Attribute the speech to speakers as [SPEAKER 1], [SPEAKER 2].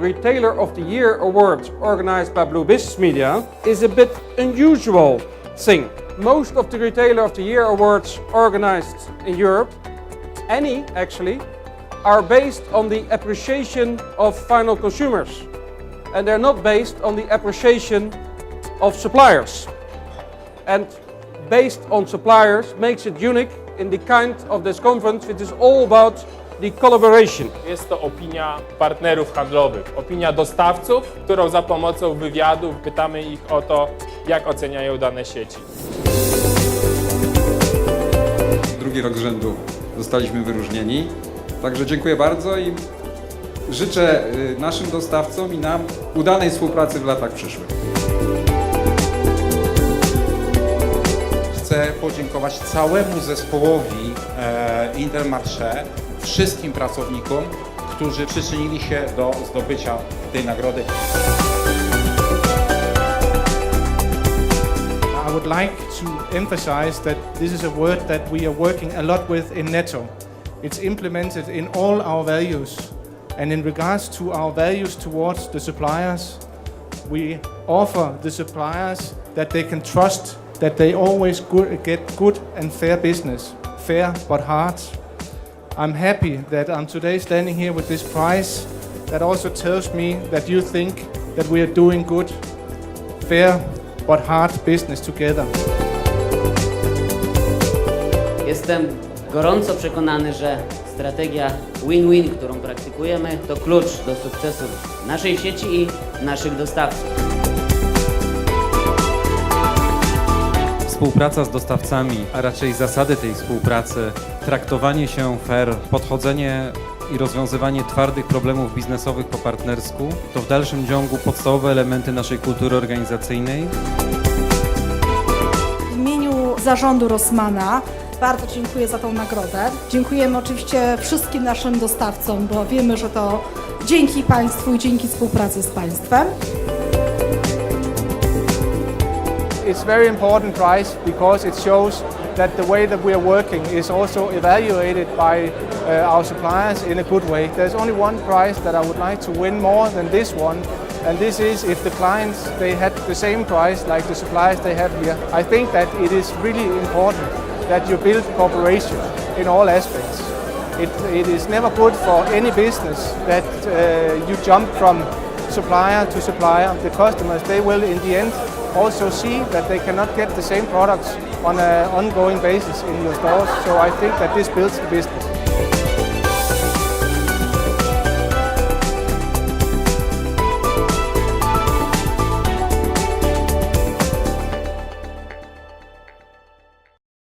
[SPEAKER 1] Retailer of the Year award organized by Blue Business Media is a bit unusual thing. Most of the Retailer of the Year awards organized in Europe, any actually, are based on the appreciation of final consumers. And they're not based on the appreciation of suppliers. And based on suppliers makes it unique in the kind of this conference, which is all about the collaboration.
[SPEAKER 2] Jest to opinia partnerów handlowych, opinia dostawców, którą za pomocą wywiadów pytamy ich o to, jak oceniają dane sieci.
[SPEAKER 3] Drugi rok z rzędu zostaliśmy wyróżnieni. Także dziękuję bardzo i życzę y, naszym dostawcom i nam udanej współpracy w latach przyszłych.
[SPEAKER 4] Chcę podziękować całemu zespołowi e, Intermarché, wszystkim pracownikom, którzy przyczynili się do zdobycia tej nagrody.
[SPEAKER 5] I would like to emphasize that this is a word that we are working a lot with in Netto. It's implemented in all our values. And in regards to our values towards the suppliers, we offer the suppliers that they can trust that they always go- get good and fair business. Fair but hard. I'm happy that I'm today standing here with this prize. That also tells me that you think that we are doing good, fair but hard business together.
[SPEAKER 6] Jestem gorąco przekonany, że strategia win-win, którą praktykujemy, to klucz do sukcesu naszej sieci i naszych dostawców.
[SPEAKER 7] Współpraca z dostawcami, a raczej zasady tej współpracy, traktowanie się fair, podchodzenie i rozwiązywanie twardych problemów biznesowych po partnersku to w dalszym ciągu podstawowe elementy naszej kultury organizacyjnej.
[SPEAKER 8] W imieniu zarządu Rossmana bardzo dziękuję za tą nagrodę. Dziękujemy oczywiście wszystkim naszym dostawcom, bo wiemy, że to dzięki Państwu i dzięki współpracy z Państwem.
[SPEAKER 5] It's very important prize because it shows that the way that we are working is also evaluated by uh, our suppliers in a good way. There's only one prize that I would like to win more than this one, and this is if the clients they had the same price like the suppliers they have here. I think that it is really important that you build cooperation in all aspects. It, it is never good for any business that uh, you jump from supplier to supplier. The customers, they will in the end also see that they cannot get the same products on an ongoing basis in your stores. So I think that this builds the business.